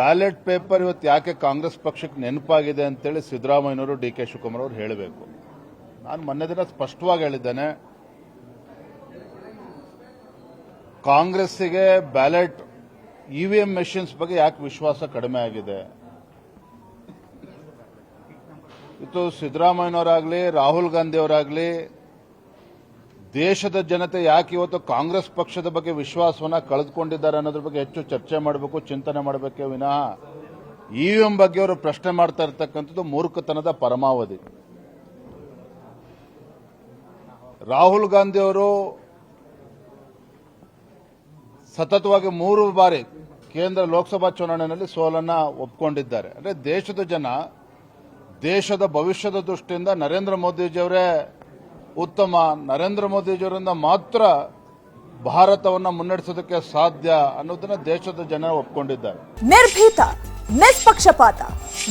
Ballot paper ಇವತ್ತು ಯಾಕೆ ಕಾಂಗ್ರೆಸ್ ಪಕ್ಷಕ್ಕೆ ನೆನಪಾಗಿದೆ ಅಂತೇಳಿ ಸಿದ್ದರಾಮಯ್ಯನವರು ಡಿ ಕೆ ಶಿವಕುಮಾರ್ ಅವರು ಹೇಳಬೇಕು. ನಾನು ಮೊನ್ನೆ ದಿನ ಸ್ಪಷ್ಟವಾಗಿ ಹೇಳಿದ್ದೇನೆ. ಕಾಂಗ್ರೆಸ್ಸಿಗೆ ಬ್ಯಾಲೆಟ್ ಇವಿಎಂ ಮೆಷಿನ್ಸ್ ಬಗ್ಗೆ ಯಾಕೆ ವಿಶ್ವಾಸ ಕಡಿಮೆ ಆಗಿದೆ? ಇದು ಸಿದ್ದರಾಮಯ್ಯನವರಾಗಲಿ, ರಾಹುಲ್ ಗಾಂಧಿ ಅವರಾಗಲಿ ದೇಶದ ಜನತೆ ಯಾಕೆ ಇವತ್ತು ಕಾಂಗ್ರೆಸ್ ಪಕ್ಷದ ಬಗ್ಗೆ ವಿಶ್ವಾಸವನ್ನ ಕಳೆದುಕೊಂಡಿದ್ದಾರೆ ಅನ್ನೋದ್ರ ಬಗ್ಗೆ ಹೆಚ್ಚು ಚರ್ಚೆ ಮಾಡಬೇಕು, ಚಿಂತನೆ ಮಾಡಬೇಕೆ ವಿನಃ ಇವಿಎಂ ಬಗ್ಗೆ ಅವರು ಪ್ರಶ್ನೆ ಮಾಡ್ತಾ ಇರ್ತಕ್ಕಂಥದ್ದು ಮೂರ್ಖತನದ ಪರಮಾವಧಿ. ರಾಹುಲ್ ಗಾಂಧಿ ಅವರು ಸತತವಾಗಿ ಮೂರು ಬಾರಿ ಕೇಂದ್ರ ಲೋಕಸಭಾ ಚುನಾವಣೆಯಲ್ಲಿ ಸೋಲನ್ನ ಒಪ್ಕೊಂಡಿದ್ದಾರೆ. ಅಂದ್ರೆ ದೇಶದ ಜನ ದೇಶದ ಭವಿಷ್ಯದ ದೃಷ್ಟಿಯಿಂದ ನರೇಂದ್ರ ಮೋದಿಜಿಯವರೇ ಉತ್ತಮ ನರೇಂದ್ರ ಮೋದಿಜಿಯವರಿಂದ ಮಾತ್ರ ಭಾರತವನ್ನು ಮುನ್ನಡೆಸೋದಕ್ಕೆ ಸಾಧ್ಯ ಅನ್ನೋದನ್ನ ದೇಶದ ಜನ ಒಪ್ಕೊಂಡಿದ್ದಾರೆ. ನಿರ್ಭೀತ, ನಿಷ್ಪಕ್ಷಪಾತ,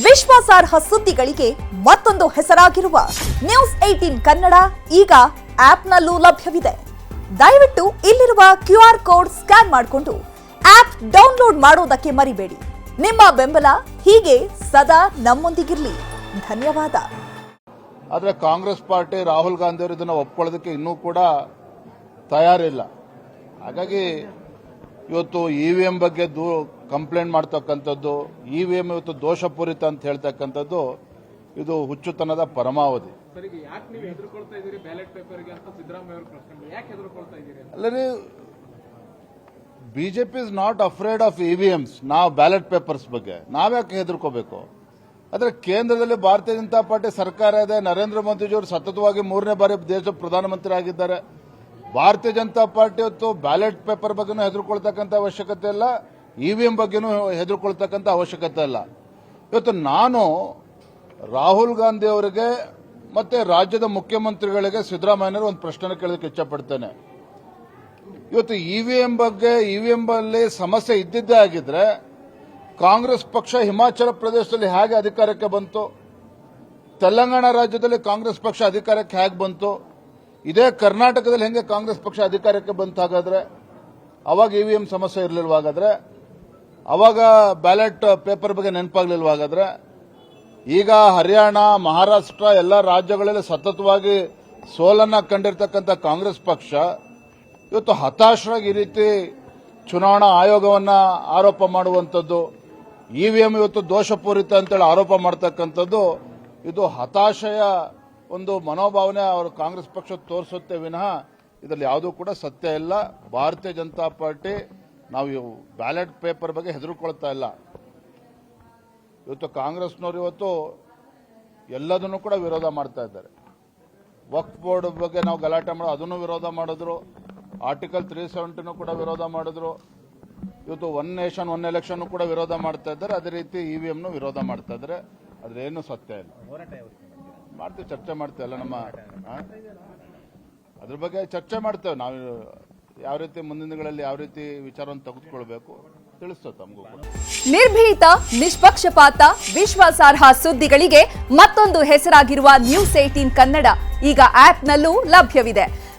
ವಿಶ್ವಾಸಾರ್ಹ ಸುದ್ದಿಗಳಿಗೆ ಮತ್ತೊಂದು ಹೆಸರಾಗಿರುವ ನ್ಯೂಸ್ ಏಟೀನ್ ಕನ್ನಡ ಈಗ ಆಪ್ನಲ್ಲೂ ಲಭ್ಯವಿದೆ. ದಯವಿಟ್ಟು ಇಲ್ಲಿರುವ ಕ್ಯೂ ಆರ್ ಕೋಡ್ ಸ್ಕ್ಯಾನ್ ಮಾಡಿಕೊಂಡು ಆಪ್ ಡೌನ್ಲೋಡ್ ಮಾಡೋದಕ್ಕೆ ಮರಿಬೇಡಿ. ನಿಮ್ಮ ಬೆಂಬಲ ಹೀಗೆ ಸದಾ ನಮ್ಮೊಂದಿಗಿರಲಿ. ಧನ್ಯವಾದ. ಆದರೆ ಕಾಂಗ್ರೆಸ್ ಪಾರ್ಟಿ ರಾಹುಲ್ ಗಾಂಧಿ ಅವರು ಇದನ್ನು ಒಪ್ಕೊಳ್ಳೋದಕ್ಕೆ ಇನ್ನೂ ಕೂಡ ತಯಾರಿಲ್ಲ. ಹಾಗಾಗಿ ಇವತ್ತು ಇ ವಿ ಎಂ ಬಗ್ಗೆ ದೂ ಕಂಪ್ಲೇಂಟ್ ಮಾಡ್ತಕ್ಕಂಥದ್ದು ಇ ವಿ ಎಂ ಇವತ್ತು ದೋಷಪೂರಿತ ಅಂತ ಹೇಳ್ತಕ್ಕಂಥದ್ದು ಇದು ಹುಚ್ಚುತನದ ಪರಮಾವಧಿ. ಅಲ್ಲರಿ BJP is not afraid of E V Ms ನಾವು ಬ್ಯಾಲೆಟ್ ಪೇಪರ್ಸ್ ಬಗ್ಗೆ. ನಾವ್ಯಾಕೆ ಹೆದರ್ಕೋಬೇಕು? ಆದರೆ ಕೇಂದ್ರದಲ್ಲಿ ಭಾರತೀಯ ಜನತಾ ಪಾರ್ಟಿ ಸರ್ಕಾರ ಇದೆ. ನರೇಂದ್ರ ಮೋದಿಜಿಯವರು ಸತತವಾಗಿ ಮೂರನೇ ಬಾರಿ ದೇಶದ ಪ್ರಧಾನಮಂತ್ರಿ ಆಗಿದ್ದಾರೆ. ಭಾರತೀಯ ಜನತಾ ಪಾರ್ಟಿ ಹೊತ್ತು ಬ್ಯಾಲೆಟ್ ಪೇಪರ್ ಬಗ್ಗೆನೂ ಹೆದರ್ಕೊಳ್ತಕ್ಕಂಥ ಅವಶ್ಯಕತೆ ಇಲ್ಲ. ಇವಿಎಂ ಬಗ್ಗೆನೂ ಹೆದರ್ಕೊಳ್ತಕ್ಕಂಥ ಅವಶ್ಯಕತೆ ಇಲ್ಲ. ಇವತ್ತು ನಾನು ರಾಹುಲ್ ಗಾಂಧಿ ಅವರಿಗೆ ಮತ್ತೆ ರಾಜ್ಯದ ಮುಖ್ಯಮಂತ್ರಿಗಳಿಗೆ ಸಿದ್ದರಾಮಯ್ಯನವರು ಒಂದು ಪ್ರಶ್ನೆ ಕೇಳೋದಕ್ಕೆ ಇಚ್ಛಪಡ್ತೇನೆ. ಇವತ್ತು ಇವಿಎಂ ಬಗ್ಗೆ, ಇವಿಎಂ ಅಲ್ಲಿ ಸಮಸ್ಯೆ ಇದ್ದಿದ್ದೇ ಆಗಿದ್ರೆ ಕಾಂಗ್ರೆಸ್ ಪಕ್ಷ ಹಿಮಾಚಲ ಪ್ರದೇಶದಲ್ಲಿ ಹೇಗೆ ಅಧಿಕಾರಕ್ಕೆ ಬಂತು? ತೆಲಂಗಾಣ ರಾಜ್ಯದಲ್ಲಿ ಕಾಂಗ್ರೆಸ್ ಪಕ್ಷ ಅಧಿಕಾರಕ್ಕೆ ಹೇಗೆ ಬಂತು? ಇದೇ ಕರ್ನಾಟಕದಲ್ಲಿ ಹೆಂಗೆ ಕಾಂಗ್ರೆಸ್ ಪಕ್ಷ ಅಧಿಕಾರಕ್ಕೆ ಬಂತು? ಹಾಗಾದ್ರೆ ಅವಾಗ ಇವಿಎಂ ಸಮಸ್ಯೆ ಇರಲಿಲ್ವಾಗಾದ್ರೆ ಅವಾಗ ಬ್ಯಾಲೆಟ್ ಪೇಪರ್ ಬಗ್ಗೆ ನೆನಪಾಗ್ಲಿಲ್ವಾಗಾದ್ರೆ ಈಗ ಹರಿಯಾಣ, ಮಹಾರಾಷ್ಟ್ರ ಎಲ್ಲ ರಾಜ್ಯಗಳಲ್ಲಿ ಸತತವಾಗಿ ಸೋಲನ್ನ ಕಂಡಿರ್ತಕ್ಕಂಥ ಕಾಂಗ್ರೆಸ್ ಪಕ್ಷ ಇವತ್ತು ಹತಾಶರಾಗಿ ಈ ರೀತಿ ಚುನಾವಣಾ ಆಯೋಗವನ್ನ ಆರೋಪ ಮಾಡುವಂಥದ್ದು. ಇವಿಎಂ ಇವತ್ತು ದೋಷಪೂರಿತ ಅಂತೇಳಿ ಆರೋಪ ಮಾಡ್ತಕ್ಕಂಥದ್ದು, ಇದು ಹತಾಶೆಯ ಒಂದು ಮನೋಭಾವನೆ ಅವರು ಕಾಂಗ್ರೆಸ್ ಪಕ್ಷ ತೋರಿಸುತ್ತೆ ವಿನಃ ಇದರಲ್ಲಿ ಯಾವುದೂ ಕೂಡ ಸತ್ಯ ಇಲ್ಲ. ಭಾರತೀಯ ಜನತಾ ಪಾರ್ಟಿ ನಾವು ಬ್ಯಾಲೆಟ್ ಪೇಪರ್ ಬಗ್ಗೆ ಹೆದರ್ಕೊಳ್ತಾ ಇಲ್ಲ. ಇವತ್ತು ಕಾಂಗ್ರೆಸ್ನವರು ಇವತ್ತು ಎಲ್ಲದನ್ನು ಕೂಡ ವಿರೋಧ ಮಾಡ್ತಾ ಇದ್ದಾರೆ. ವಕ್ಫ್ ಬೋರ್ಡ್ ಬಗ್ಗೆ ನಾವು ಗಲಾಟೆ ಮಾಡೋ, ಅದನ್ನು ವಿರೋಧ ಮಾಡಿದ್ರು. ಆರ್ಟಿಕಲ್ ತ್ರೀ ಸೆವೆಂಟಿನೂ ಕೂಡ ವಿರೋಧ ಮಾಡಿದ್ರು. ಇವತ್ತು ಒನ್ ನೇಷನ್ ಒನ್ ಎಲೆಕ್ಷನ್ ಕೂಡ ವಿರೋಧ ಮಾಡ್ತಾ ಇದ್ದಾರೆ. ಅದೇ ರೀತಿ ಇವಿಎಂನು ವಿರೋಧ ಮಾಡ್ತಾ ಇದ್ದಾರೆ. ಅದ್ರೇನು ಸತ್ಯ ಇಲ್ಲ. ಮಾಡ್ತೀವಿ ಚರ್ಚೆ ಮಾಡ್ತೇವೆ ಅಲ್ಲ ನಮ್ಮ? ಅದ್ರ ಬಗ್ಗೆ ಚರ್ಚೆ ಮಾಡ್ತೇವೆ. ನಾವು ಯಾವ ರೀತಿ ಮುಂದಿನ ದಿನಗಳಲ್ಲಿ ಯಾವ ರೀತಿ ವಿಚಾರವನ್ನು ತೆಗೆದುಕೊಳ್ಬೇಕು ತಿಳಿಸ್ತೇವೆ ತಮಗೂ ಕೂಡ. ನಿರ್ಭೀತ ನಿಷ್ಪಕ್ಷಪಾತ ವಿಶ್ವಾಸಾರ್ಹ ಸುದ್ದಿಗಳಿಗೆ ಮತ್ತೊಂದು ಹೆಸರಾಗಿರುವ ನ್ಯೂಸ್ ಏಟೀನ್ ಕನ್ನಡ. ಈಗ ಆಪ್ನಲ್ಲೂ ಲಭ್ಯವಿದೆ.